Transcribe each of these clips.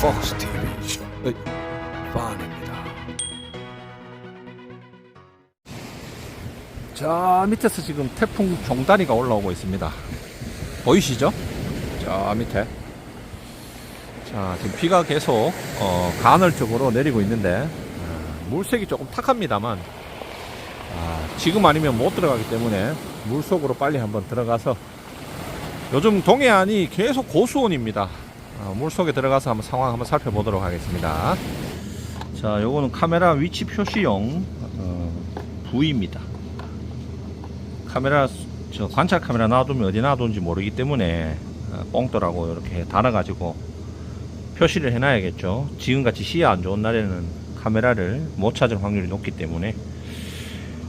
포커스 TV의 판입니다. 자 밑에서 지금 태풍 종다리가 올라오고 있습니다. 보이시죠? 저 밑에. 자 지금 비가 계속 어, 간헐적으로 내리고 있는데 아, 물색이 조금 탁합니다만 아, 지금 아니면 못 들어가기 때문에 물 속으로 빨리 한번 들어가서 요즘 동해안이 계속 고수온입니다. 어, 물 속에 들어가서 한번 상황 한번 살펴보도록 하겠습니다. 자 요거는 카메라 위치 표시용 어, 부위입니다. 카메라 저 관찰 카메라 놔두면 어디 놔둔지 모르기 때문에 어, 뽕돌하고 이렇게 달아 가지고 표시를 해놔야겠죠. 지금같이 시야 안 좋은 날에는 카메라를 못 찾을 확률이 높기 때문에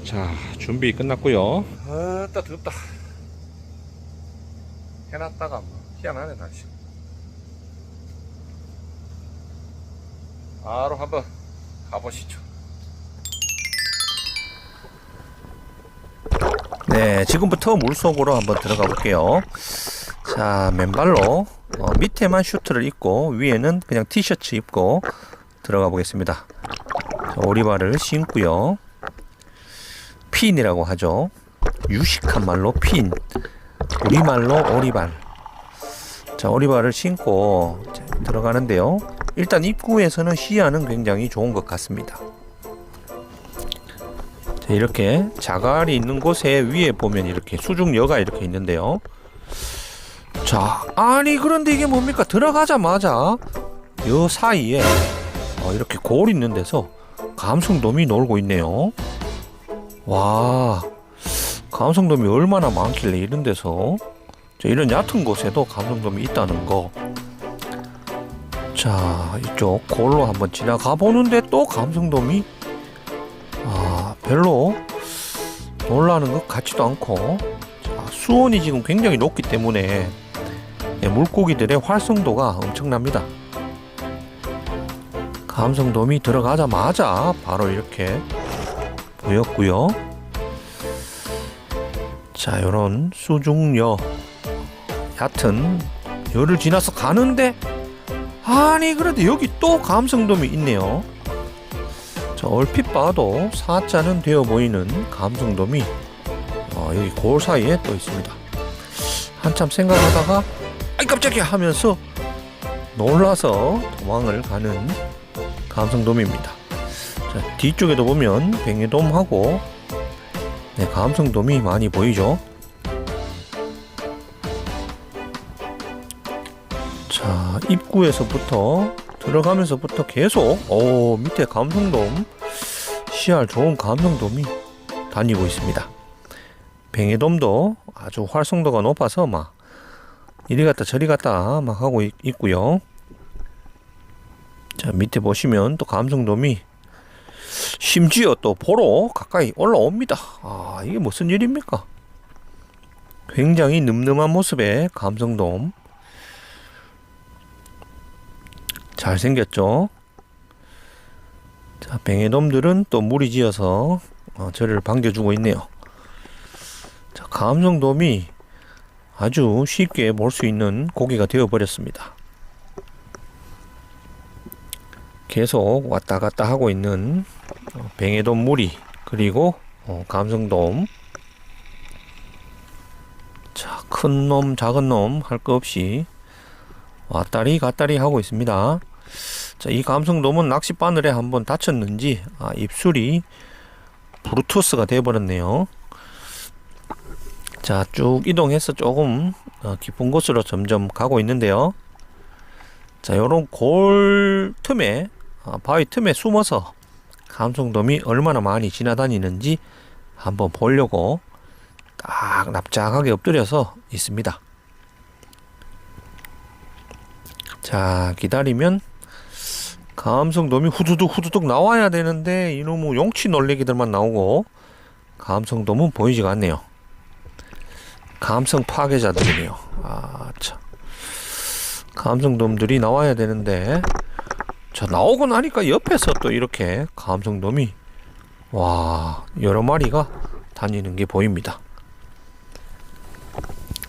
자 준비 끝났고요. 아따 덥다. 해놨다가 뭐 희한하네 날씨. 바로 한번 가보시죠. 네, 지금부터 물속으로 한번 들어가 볼게요. 자, 맨발로 어, 밑에만 슈트를 입고 위에는 그냥 티셔츠 입고 들어가 보겠습니다. 자, 오리발을 신고요. 핀이라고 하죠. 유식한 말로 핀. 우리말로 오리발. 자, 오리발을 신고 자, 들어가는데요. 일단 입구에서는 시야는 굉장히 좋은 것 같습니다. 자, 이렇게 자갈이 있는 곳에 위에 보면 이렇게 수중여가 이렇게 있는데요. 자, 아니 그런데 이게 뭡니까? 들어가자마자 요 사이에 어, 이렇게 골 있는 데서 감성돔이 놀고 있네요. 와, 감성돔이 얼마나 많길래 이런 데서 자, 이런 얕은 곳에도 감성돔이 있다는 거. 자, 이쪽 골로 한번 지나가 보는데 또 감성돔이 아, 별로 놀라는 것 같지도 않고 자, 수온이 지금 굉장히 높기 때문에 예, 물고기들의 활성도가 엄청납니다. 감성돔이 들어가자마자 바로 이렇게 보였고요. 자, 요런 수중여 얕은 여를 지나서 가는데 아니 그래도 여기 또 감성돔이 있네요. 자, 얼핏 봐도 사자는 되어 보이는 감성돔이 어, 여기 골 사이에 또 있습니다. 한참 생각하다가 아이 깜짝이야 하면서 놀라서 도망을 가는 감성돔입니다. 자, 뒤쪽에도 보면 뱅에돔하고 네, 감성돔이 많이 보이죠. 입구에서부터 들어가면서부터 계속 오 밑에 감성돔 씨알 좋은 감성돔이 다니고 있습니다. 뱅에돔도 아주 활성도가 높아서 막 이리 갔다 저리 갔다 막 하고 있, 있고요. 자 밑에 보시면 또 감성돔이 심지어 또 보러 가까이 올라옵니다. 아 이게 무슨 일입니까? 굉장히 늠름한 모습의 감성돔 잘생겼죠? 자, 뱅에돔들은 또 무리 지어서 어, 저를 반겨주고 있네요. 자, 감성돔이 아주 쉽게 볼 수 있는 고기가 되어버렸습니다. 계속 왔다 갔다 하고 있는 어, 뱅에돔 무리 그리고 어, 감성돔 자, 큰 놈, 작은 놈할거 없이 왔다리 갔다리 하고 있습니다. 자, 이 감성돔은 낚시 바늘에 한번 다쳤는지 아, 입술이 브루투스가 되어버렸네요. 자, 쭉 이동해서 조금 어, 깊은 곳으로 점점 가고 있는데요. 자, 요런 골 틈에 아, 바위 틈에 숨어서 감성돔이 얼마나 많이 지나다니는지 한번 보려고 딱 납작하게 엎드려서 있습니다. 자 기다리면 감성 돔이 후두둑 후두둑 나와야 되는데 이놈의 용치 놀래기들만 나오고 감성 돔은 보이지가 않네요. 감성 파괴자들이네요. 아 참. 감성 돔들이 나와야 되는데 자 나오고 나니까 옆에서 또 이렇게 감성 돔이 와 여러 마리가 다니는 게 보입니다.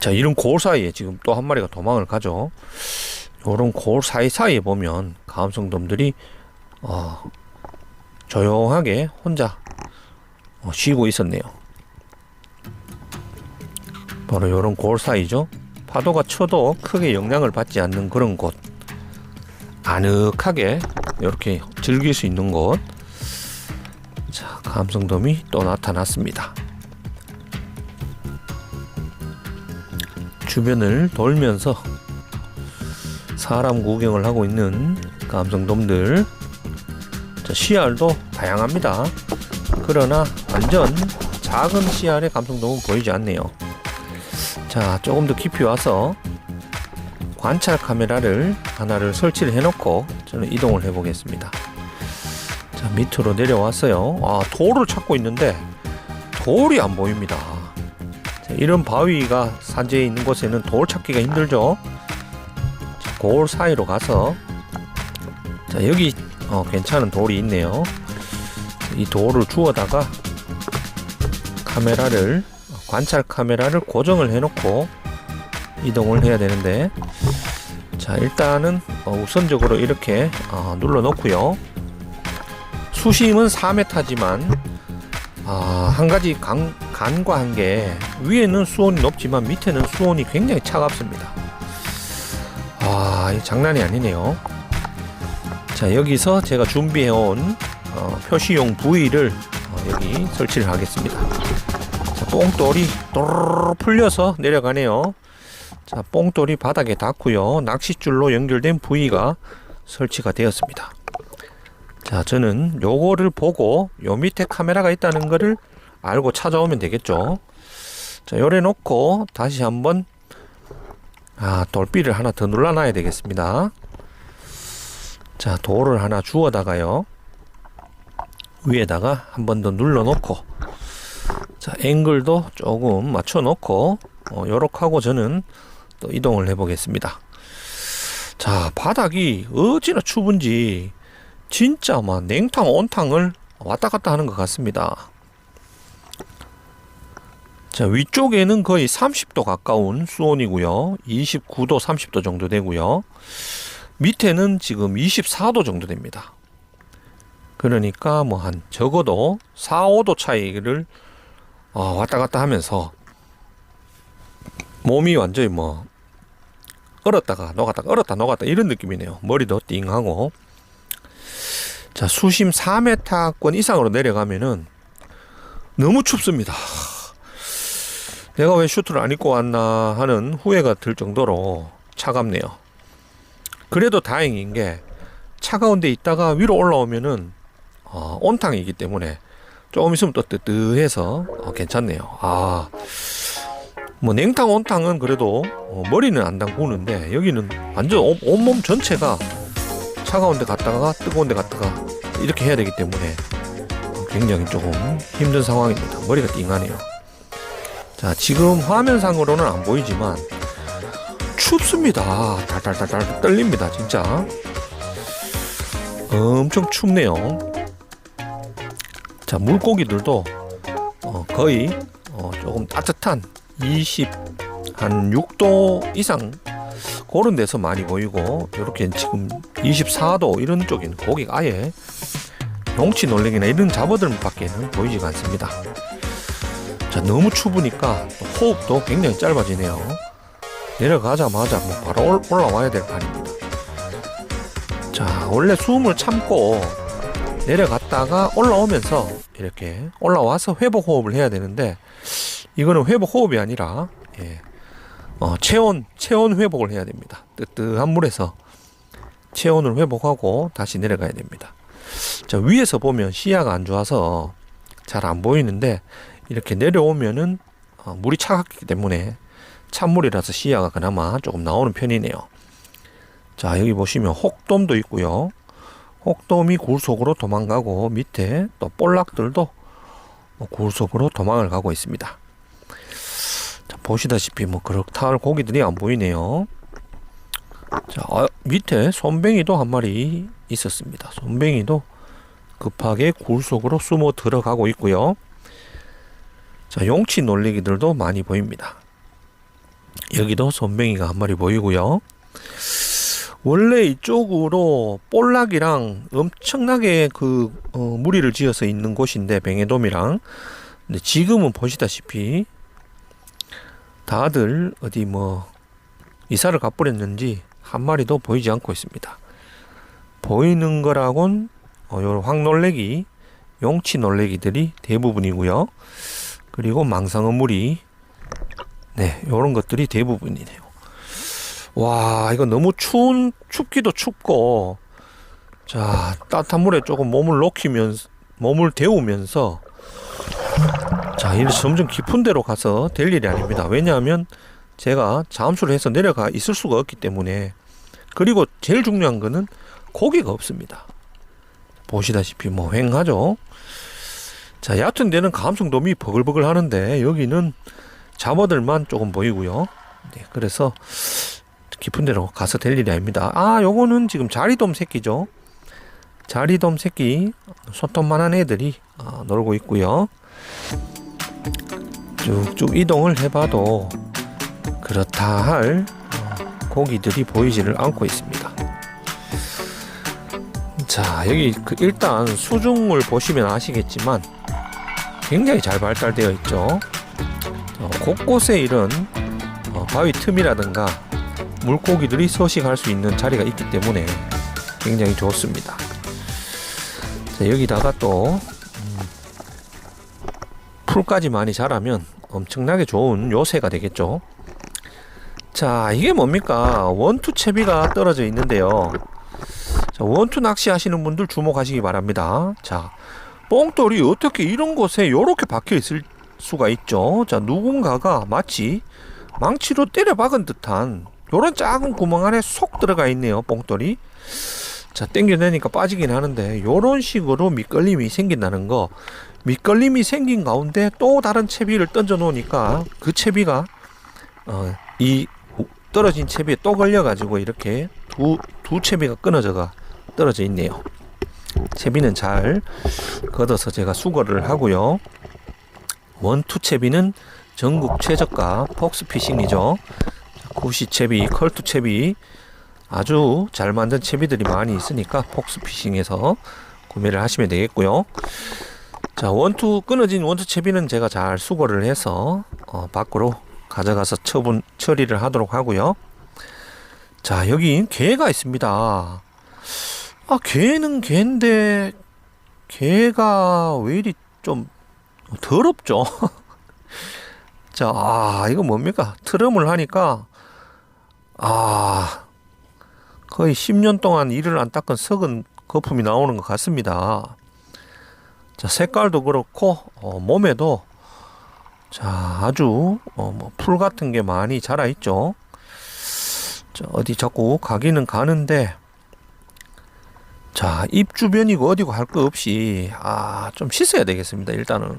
자 이런 골 사이에 지금 또 한 마리가 도망을 가죠. 요런 골 사이사이에 보면 감성돔들이 어, 조용하게 혼자 어, 쉬고 있었네요. 바로 요런 골 사이죠. 파도가 쳐도 크게 영향을 받지 않는 그런 곳. 아늑하게 이렇게 즐길 수 있는 곳. 자, 감성돔이 또 나타났습니다. 주변을 돌면서 사람 구경을 하고 있는 감성돔들. 자, 씨알도 다양합니다. 그러나 완전 작은 씨알의 감성돔은 보이지 않네요. 자, 조금 더 깊이 와서 관찰 카메라를 하나를 설치를 해 놓고 저는 이동을 해 보겠습니다. 자, 밑으로 내려왔어요. 아, 돌을 찾고 있는데 돌이 안 보입니다. 자, 이런 바위가 산재에 있는 곳에는 돌 찾기가 힘들죠. 자, 골 사이로 가서. 자, 여기 어, 괜찮은 돌이 있네요. 이 돌을 주워다가 카메라를 관찰 카메라를 고정을 해 놓고 이동을 해야 되는데. 자 일단은 어, 우선적으로 이렇게 어, 눌러 놓고요. 수심은 4m지만 아, 한 가지 간, 간과한 게 위에는 수온이 높지만 밑에는 수온이 굉장히 차갑습니다 아이 장난이 아니네요 자 여기서 제가 준비해온 어, 표시용 부위를 어, 여기 설치를 하겠습니다 자, 뽕돌이 또르르 풀려서 내려가네요. 자, 뽕돌이 바닥에 닿고요. 낚싯줄로 연결된 부위가 설치가 되었습니다. 자, 저는 요거를 보고 요 밑에 카메라가 있다는 거를 알고 찾아오면 되겠죠. 자, 요래 놓고 다시 한번 아, 돌비를 하나 더 눌러놔야 되겠습니다. 자, 돌을 하나 주워다가요. 위에다가 한 번 더 눌러 놓고 자, 앵글도 조금 맞춰 놓고 어, 요렇게 하고 저는 또 이동을 해 보겠습니다. 자, 바닥이 어찌나 추운지 진짜 막 냉탕 온탕을 왔다 갔다 하는 것 같습니다. 자, 위쪽에는 거의 30도 가까운 수온이고요. 29도, 30도 정도 되고요. 밑에는 지금 24도 정도 됩니다. 그러니까 뭐 한 적어도 4, 5도 차이를 어, 왔다 갔다 하면서 몸이 완전히 뭐 얼었다가 녹았다가 얼었다 녹았다 이런 느낌이네요. 머리도 띵하고 자 수심 4m권 이상으로 내려가면은 너무 춥습니다. 내가 왜 슈트를 안 입고 왔나 하는 후회가 들 정도로 차갑네요. 그래도 다행인 게 차가운 데 있다가 위로 올라오면은 어, 온탕이기 때문에 조금 있으면 또 뜨뜻해서 어, 괜찮네요. 아, 뭐 냉탕 온탕은 그래도 어, 머리는 안 담그는데 여기는 완전 온- 온몸 전체가 차가운 데 갔다가 뜨거운 데 갔다가 이렇게 해야 되기 때문에 굉장히 조금 힘든 상황입니다. 머리가 띵하네요. 자, 지금 화면상으로는 안 보이지만 춥습니다. 달달달달 떨립니다, 진짜. 엄청 춥네요. 자 물고기들도 어, 거의 어, 조금 따뜻한 20 한 6도 이상 그런 데서 많이 보이고 이렇게 지금 24도 이런 쪽인 고기가 아예 용치 놀래기나 이런 잡어들밖에는 보이지가 않습니다. 자 너무 추우니까 호흡도 굉장히 짧아지네요. 내려가자마자 뭐 바로 올- 올라와야 될 판입니다. 자 원래 숨을 참고 내려갔다가 올라오면서 이렇게 올라와서 회복 호흡을 해야 되는데 이거는 회복 호흡이 아니라 예, 어, 체온 체온 회복을 해야 됩니다. 뜨뜻한 물에서 체온을 회복하고 다시 내려가야 됩니다. 자 위에서 보면 시야가 안 좋아서 잘 안 보이는데 이렇게 내려오면은 어, 물이 차갑기 때문에 찬물이라서 시야가 그나마 조금 나오는 편이네요. 자 여기 보시면 혹돔도 있고요. 혹돔이 굴 속으로 도망가고 밑에 또 볼락들도 굴 속으로 도망을 가고 있습니다. 자, 보시다시피 뭐 그렇다 할 고기들이 안 보이네요. 자, 아, 밑에 손뱅이도 한 마리 있었습니다. 손뱅이도 급하게 굴 속으로 숨어 들어가고 있고요. 자, 용치 놀리기들도 많이 보입니다. 여기도 손뱅이가 한 마리 보이고요. 원래 이쪽으로 볼락이랑 엄청나게 그 어, 무리를 지어서 있는 곳인데 뱅에돔이랑 근데 지금은 보시다시피 다들 어디 뭐 이사를 가버렸는지 한 마리도 보이지 않고 있습니다. 보이는 거라곤 어, 요 황놀래기, 용치 놀래기들이 대부분이고요. 그리고 망상어 무리, 네, 요런 것들이 대부분이네요. 와, 이거 너무 추운, 춥기도 춥고, 자, 따뜻한 물에 조금 몸을 녹이면서, 몸을 데우면서, 자, 이제 점점 깊은 데로 가서 될 일이 아닙니다. 왜냐하면 제가 잠수를 해서 내려가 있을 수가 없기 때문에, 그리고 제일 중요한 거는 고기가 없습니다. 보시다시피 뭐 횡하죠. 자, 얕은 데는 감성돔이 버글버글 하는데 여기는 잡어들만 조금 보이고요. 네, 그래서 깊은 데로 가서 될 일이 아닙니다. 아, 요거는 지금 자리돔 새끼죠. 자리돔 새끼 손톱만한 애들이 어, 놀고 있고요. 쭉쭉 이동을 해봐도 그렇다 할 어, 고기들이 보이지를 않고 있습니다. 자, 여기 그 일단 수중을 보시면 아시겠지만 굉장히 잘 발달되어 있죠. 어, 곳곳에 이런 어, 바위 틈이라든가 물고기들이 서식할 수 있는 자리가 있기 때문에 굉장히 좋습니다. 자, 여기다가 또 음, 풀까지 많이 자라면 엄청나게 좋은 요새가 되겠죠. 자, 이게 뭡니까? 원투 채비가 떨어져 있는데요. 자, 원투 낚시 하시는 분들 주목하시기 바랍니다. 자, 뽕돌이 어떻게 이런 곳에 이렇게 박혀 있을 수가 있죠. 자, 누군가가 마치 망치로 때려 박은 듯한 요런 작은 구멍 안에 속 들어가 있네요. 뽕돌이. 자, 땡겨내니까 빠지긴 하는데 요런 식으로 밑걸림이 생긴다는 거. 밑걸림이 생긴 가운데 또 다른 채비를 던져 놓으니까 그 채비가 어, 이 떨어진 채비에 또 걸려 가지고 이렇게 두, 두 채비가 끊어져가 떨어져 있네요. 채비는 잘 걷어서 제가 수거를 하고요. 원투 채비는 전국 최저가 폭스피싱이죠. 구시 채비, 컬투 채비 아주 잘 만든 채비들이 많이 있으니까 폭스피싱에서 구매를 하시면 되겠고요. 자 원투 끊어진 원투 채비는 제가 잘 수거를 해서 어, 밖으로 가져가서 처분 처리를 하도록 하고요. 자 여기 개가 있습니다. 아 개는 개인데 개가 왜 이리 좀 더럽죠? 자, 아, 이거 뭡니까? 트럼을 하니까, 아, 거의 10년 동안 이를 안 닦은 썩은 거품이 나오는 것 같습니다. 자, 색깔도 그렇고, 어, 몸에도, 자, 아주, 어, 뭐, 풀 같은 게 많이 자라있죠. 자, 어디 자꾸 가기는 가는데, 자, 입 주변이고 어디고 할 거 없이, 아, 좀 씻어야 되겠습니다, 일단은.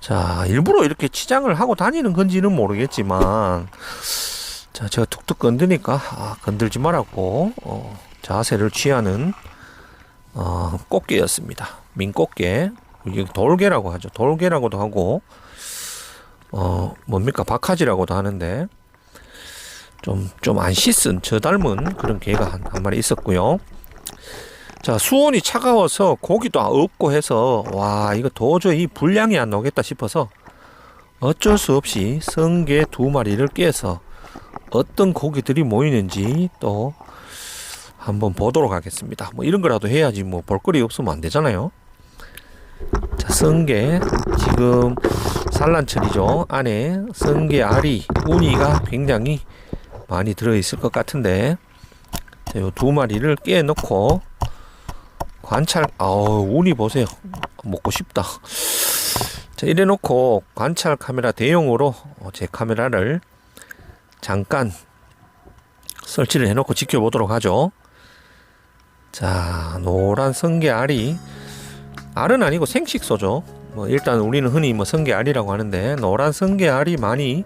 자, 일부러 이렇게 치장을 하고 다니는 건지는 모르겠지만, 자, 제가 툭툭 건드니까, 아, 건들지 말라고, 어, 자세를 취하는, 어, 꽃게였습니다. 민꽃게. 이게 돌게라고 하죠. 돌게라고도 하고, 어, 뭡니까? 박하지라고도 하는데, 좀, 좀 안 씻은, 저 닮은 그런 개가 한, 한 마리 있었고요. 자, 수온이 차가워서 고기도 없고 해서, 와, 이거 도저히 분량이 안 나오겠다 싶어서 어쩔 수 없이 성게 두 마리를 깨서 어떤 고기들이 모이는지 또 한번 보도록 하겠습니다. 뭐 이런 거라도 해야지 뭐 볼거리 없으면 안 되잖아요. 자, 성게 지금 산란철이죠. 안에 성게 알이, 우니가 굉장히 많이 들어 있을 것 같은데 자, 요두 마리를 깨 넣고 관찰 아우 운이 보세요. 먹고 싶다. 자 이래 놓고 관찰 카메라 대용으로 어, 제 카메라를 잠깐 설치를 해 놓고 지켜보도록 하죠. 자 노란 성게 알이 알은 아니고 생식소죠. 뭐 일단 우리는 흔히 뭐 성게 알이라고 하는데 노란 성게 알이 많이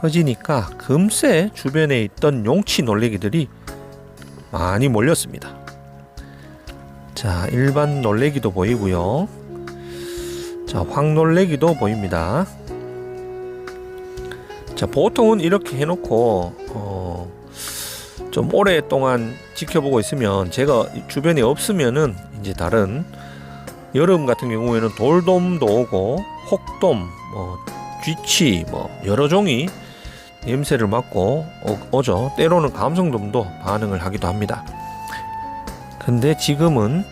퍼지니까 금세 주변에 있던 용치 놀래기들이 많이 몰렸습니다 자, 일반 놀래기도 보이고요. 자, 황놀래기도 보입니다. 자, 보통은 이렇게 해놓고 어, 좀 오랫동안 지켜보고 있으면 제가 주변에 없으면은 이제 다른 여름 같은 경우에는 돌돔도 오고 혹돔, 뭐 쥐치, 뭐 여러 종이 냄새를 맡고 오- 오죠. 때로는 감성돔도 반응을 하기도 합니다. 근데 지금은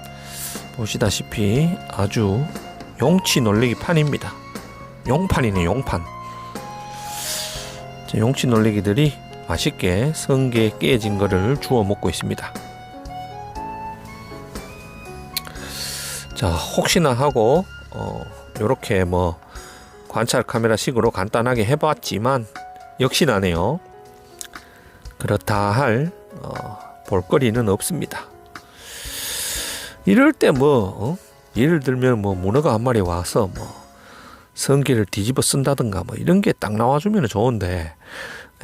보시다시피 아주 용치 놀리기 판입니다. 용판이네 용판. 자, 용치 놀리기들이 맛있게 성게 깨진 거를 주워 먹고 있습니다. 자 혹시나 하고 어 요렇게 뭐 관찰 카메라 식으로 간단하게 해봤지만 역시나네요. 그렇다 할 어, 볼거리는 없습니다. 이럴 때뭐 예를 들면 뭐 문어가 한 마리 와서 뭐 성게를 뒤집어 쓴다든가 뭐 이런 게 딱 나와주면 좋은데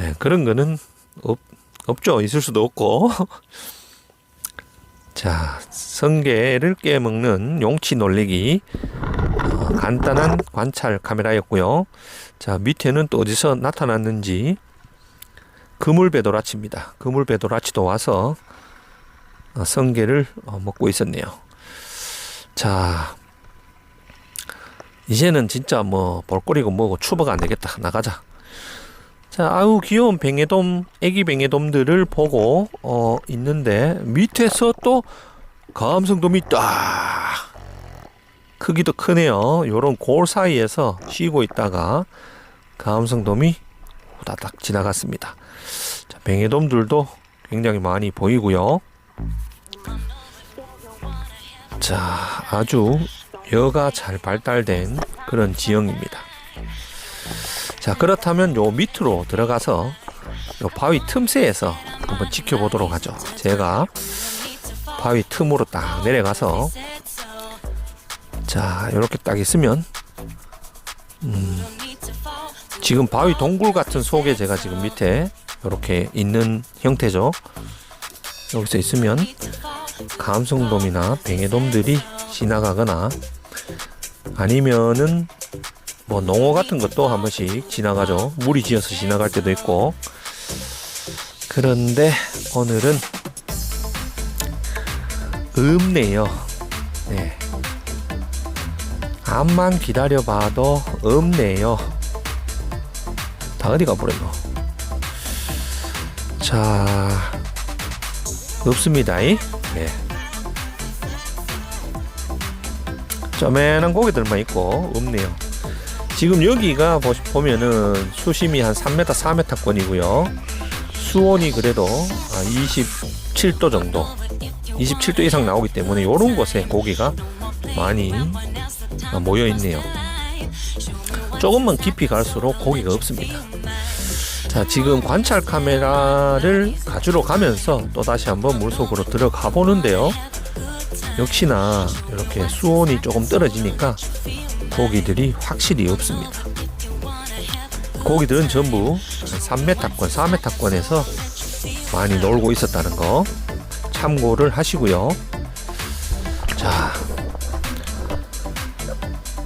예, 그런 거는 없, 없죠. 있을 수도 없고. 자, 성게를 깨먹는 용치 놀리기 어, 간단한 관찰 카메라였고요. 자, 밑에는 또 어디서 나타났는지 그물배도라치입니다. 그물배도라치도 와서 어, 성게를 어, 먹고 있었네요. 자, 이제는 진짜 뭐 볼거리고 뭐고 추버가 안 되겠다. 나가자. 자, 아우 귀여운 뱅에돔, 애기 뱅에돔들을 보고 어 있는데 밑에서 또 감성돔이 딱 크기도 크네요. 요런 골 사이에서 쉬고 있다가 감성돔이 후다닥 지나갔습니다. 자, 뱅에돔들도 굉장히 많이 보이고요. 자, 아주 여가 잘 발달된 그런 지형입니다. 자 그렇다면 요 밑으로 들어가서 요 바위 틈새에서 한번 지켜보도록 하죠. 제가 바위 틈으로 딱 내려가서 자 이렇게 딱 있으면 음, 지금 바위 동굴 같은 속에 제가 지금 밑에 이렇게 있는 형태죠. 여기서 있으면 감성돔이나 뱅에돔들이 지나가거나 아니면은 뭐 농어 같은 것도 한 번씩 지나가죠. 물이 지어서 지나갈 때도 있고. 그런데 오늘은 없네요. 네. 암만 기다려봐도 없네요. 다 어디 가 버렸노? 자, 없습니다. 네. 쪼매난 고기들만 있고 없네요. 지금 여기가 보면은 수심이 한 3m, 4m권이고요. 수온이 그래도 27도 정도, 27도 이상 나오기 때문에 이런 곳에 고기가 많이 모여 있네요. 조금만 깊이 갈수록 고기가 없습니다. 자, 지금 관찰 카메라를 가지러 가면서 또 다시 한번 물속으로 들어가 보는데요. 역시나 이렇게 수온이 조금 떨어지니까 고기들이 확실히 없습니다. 고기들은 전부 3m권, 4m권에서 많이 놀고 있었다는 거 참고를 하시고요. 자,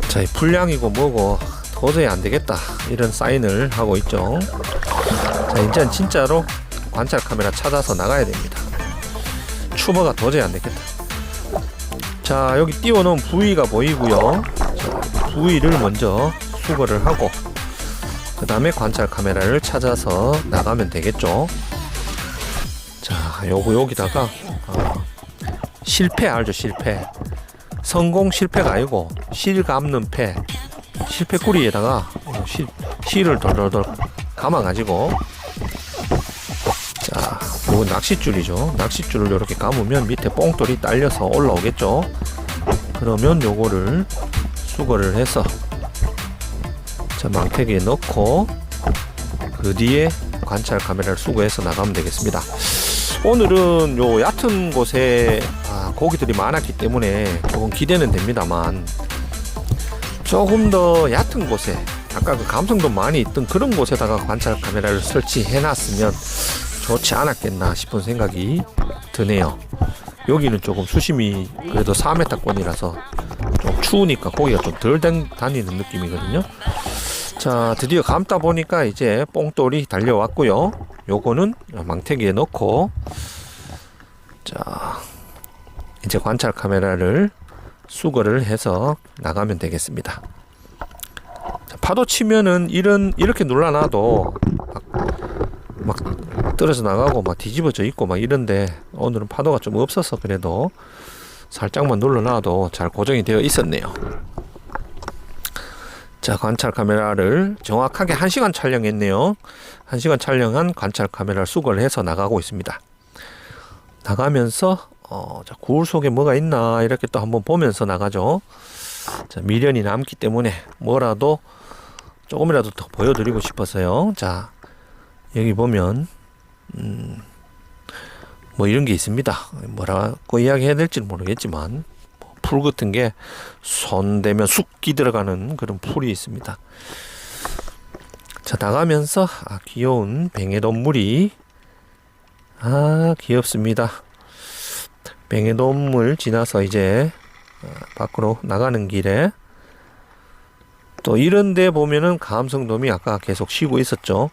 자, 이 불량이고 뭐고 도저히 안 되겠다 이런 사인을 하고 있죠. 자, 이제 진짜로 관찰 카메라 찾아서 나가야 됩니다. 추버가 도저히 안 되겠다. 자, 여기 띄워놓은 부위가 보이고요. 부위를 먼저 수거를 하고 그 다음에 관찰 카메라를 찾아서 나가면 되겠죠 자 요거 여기다가 어, 실패 알죠 실패 성공 실패가 아니고 실 감는 패 실패 꾸리에다가 어, 실, 실을 덜덜덜 감아 가지고 자 요거 낚싯줄이죠 낚싯줄을 이렇게 감으면 밑에 뽕돌이 딸려서 올라오겠죠 그러면 요거를 수거를 해서 자 망태기에 넣고 그 뒤에 관찰 카메라를 수거해서 나가면 되겠습니다. 오늘은 요 얕은 곳에 아, 고기들이 많았기 때문에 조금 기대는 됩니다만 조금 더 얕은 곳에 아까 그 감성도 많이 있던 그런 곳에다가 관찰 카메라를 설치해 놨으면 좋지 않았겠나 싶은 생각이 드네요. 여기는 조금 수심이 그래도 4m권이라서 좀 추우니까 고기가 좀 덜 다니는 느낌이거든요. 자, 드디어 감다 보니까 이제 뽕돌이 달려왔고요. 요거는 망태기에 넣고 자 이제 관찰 카메라를 수거를 해서 나가면 되겠습니다. 자, 파도 치면은 이런 이렇게 눌러놔도 막, 막 떨어져 나가고 막 뒤집어져 있고 막 이런데 오늘은 파도가 좀 없어서 그래도 살짝만 눌러놔도 잘 고정이 되어 있었네요. 자, 관찰 카메라를 정확하게 1시간 촬영했네요. 1시간 촬영한 관찰 카메라를 수거를 해서 나가고 있습니다. 나가면서 어, 자, 구울 속에 뭐가 있나 이렇게 또 한번 보면서 나가죠. 자, 미련이 남기 때문에 뭐라도 조금이라도 더 보여드리고 싶어서요. 자, 여기 보면 음, 뭐 이런 게 있습니다. 뭐라고 이야기해야 될지는 모르겠지만 뭐 풀 같은 게 손 대면 쑥기 들어가는 그런 풀이 있습니다. 자 나가면서 아, 귀여운 뱅에동물이 아 귀엽습니다. 뱅에동물 지나서 이제 어, 밖으로 나가는 길에 또 이런 데 보면은 감성돔이 아까 계속 쉬고 있었죠.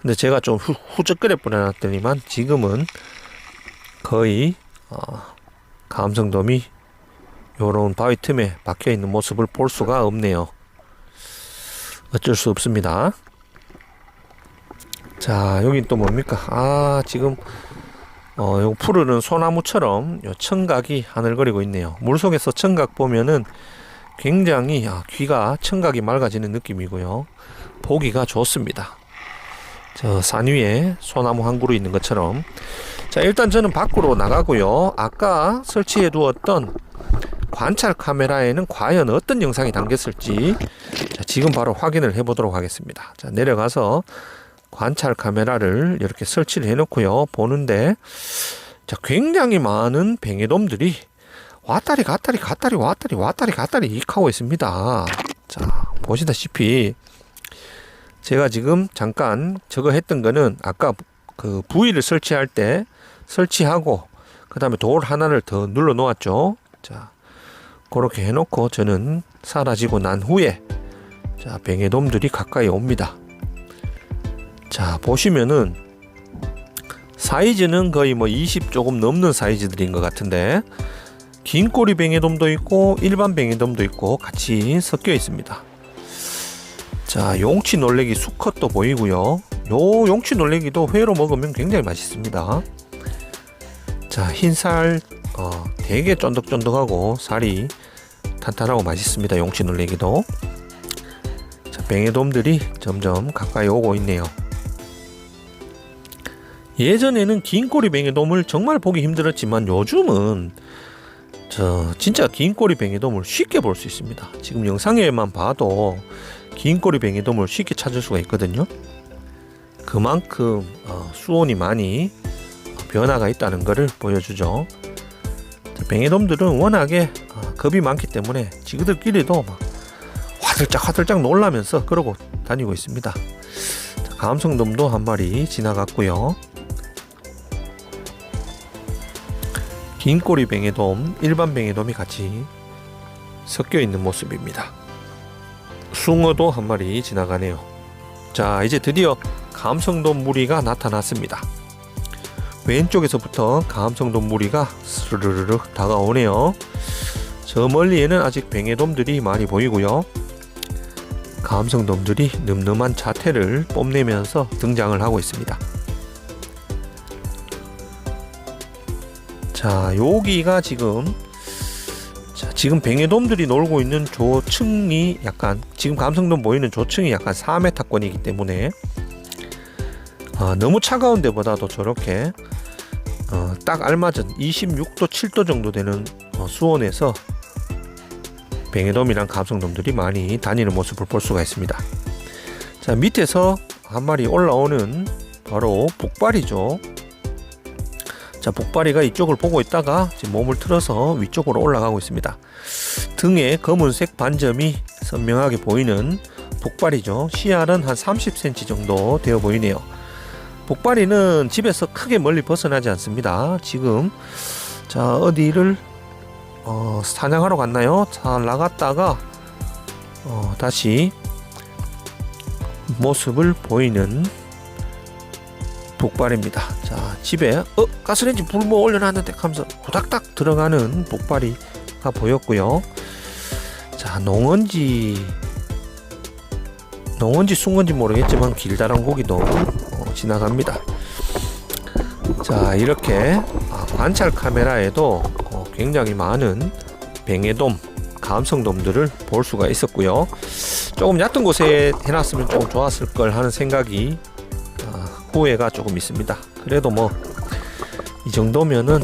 근데 제가 좀 후, 후적거려 보내놨더니만 지금은 거의 어, 감성돔이 요런 바위 틈에 박혀 있는 모습을 볼 수가 없네요. 어쩔 수 없습니다. 자, 여긴 또 뭡니까? 아, 지금 어, 요 푸르른 소나무처럼 요 청각이 하늘거리고 있네요. 물 속에서 청각 보면은 굉장히 아, 귀가 청각이 맑아지는 느낌이고요. 보기가 좋습니다. 저 산 위에 소나무 한 그루 있는 것처럼. 자, 일단 저는 밖으로 나가고요. 아까 설치해 두었던 관찰 카메라에는 과연 어떤 영상이 담겼을지 자, 지금 바로 확인을 해 보도록 하겠습니다. 자, 내려가서 관찰 카메라를 이렇게 설치를 해 놓고요. 보는데 자, 굉장히 많은 뱅에돔들이 왔다리 갔다리 갔다리 왔다리 왔다리 갔다리 이익하고 있습니다. 자, 보시다시피 제가 지금 잠깐 저거 했던 거는 아까 그 부위를 설치할 때 설치하고 그 다음에 돌 하나를 더 눌러 놓았죠. 자, 그렇게 해놓고 저는 사라지고 난 후에 자, 뱅에돔들이 가까이 옵니다. 자, 보시면은 사이즈는 거의 뭐 20 조금 넘는 사이즈들인 것 같은데 긴 꼬리 뱅에돔도 있고 일반 뱅에돔도 있고 같이 섞여 있습니다. 자, 용치 놀래기 수컷도 보이고요. 요 용치 놀래기도 회로 먹으면 굉장히 맛있습니다. 자, 흰살 어, 되게 쫀득쫀득하고 살이 탄탄하고 맛있습니다. 용치 놀래기도. 자, 뱅에돔들이 점점 가까이 오고 있네요. 예전에는 긴 꼬리 뱅에돔을 정말 보기 힘들었지만 요즘은 저 진짜 긴 꼬리 뱅에돔을 쉽게 볼 수 있습니다. 지금 영상에만 봐도 긴 꼬리 뱅에돔을 쉽게 찾을 수가 있거든요. 그만큼 어, 수온이 많이 변화가 있다는 것을 보여주죠. 자, 뱅에돔들은 워낙에 어, 겁이 많기 때문에 지그들끼리도 막 화들짝 화들짝 놀라면서 그러고 다니고 있습니다. 자, 감성돔도 한 마리 지나갔고요. 긴 꼬리 뱅에돔, 일반 뱅에돔이 같이 섞여 있는 모습입니다. 숭어도 한 마리 지나가네요. 자, 이제 드디어 감성돔 무리가 나타났습니다. 왼쪽에서부터 감성돔 무리가 스르르르 다가오네요. 저 멀리에는 아직 뱅에돔들이 많이 보이고요. 감성돔들이 늠름한 자태를 뽐내면서 등장을 하고 있습니다. 자, 여기가 지금 자, 지금 뱅에돔들이 놀고 있는 조층이 약간 지금 감성돔 보이는 조층이 약간 4m권이기 때문에 어, 너무 차가운 데보다도 저렇게 어, 딱 알맞은 26도 7도 정도 되는 어, 수온에서 뱅에돔이랑 감성돔들이 많이 다니는 모습을 볼 수가 있습니다. 자 밑에서 한 마리 올라오는 바로 복발이죠. 자 복발이가 이쪽을 보고 있다가 지금 몸을 틀어서 위쪽으로 올라가고 있습니다. 등에 검은색 반점이 선명하게 보이는 복발이죠. 씨알은 한 30cm 정도 되어 보이네요. 복발이는 집에서 크게 멀리 벗어나지 않습니다. 지금 자 어디를 어, 사냥하러 갔나요? 잘 나갔다가 어, 다시 모습을 보이는 복발입니다. 자, 집에 어 가스레인지 불뭐 올려놨는데 하면서 후닥닥 들어가는 복발이가 보였고요. 자, 농원지 농원지 순건지 모르겠지만 길다란 고기도 어, 지나갑니다. 자, 이렇게 아, 관찰 카메라에도 어, 굉장히 많은 뱅에돔, 감성돔들을 볼 수가 있었고요. 조금 얕은 곳에 해놨으면 조금 좋았을 걸 하는 생각이 아, 후회가 조금 있습니다. 그래도 뭐 이 정도면은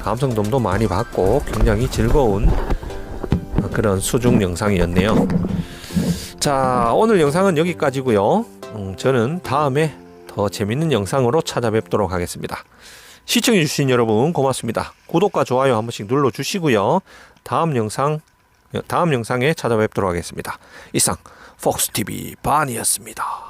감성돔도 많이 봤고 굉장히 즐거운 어, 그런 수중 영상이었네요. 자 오늘 영상은 여기까지고요. 음, 저는 다음에 더 재밌는 영상으로 찾아뵙도록 하겠습니다. 시청해주신 여러분 고맙습니다. 구독과 좋아요 한 번씩 눌러주시고요. 다음 영상 다음 영상에 찾아뵙도록 하겠습니다. 이상 폭스TV 반이었습니다.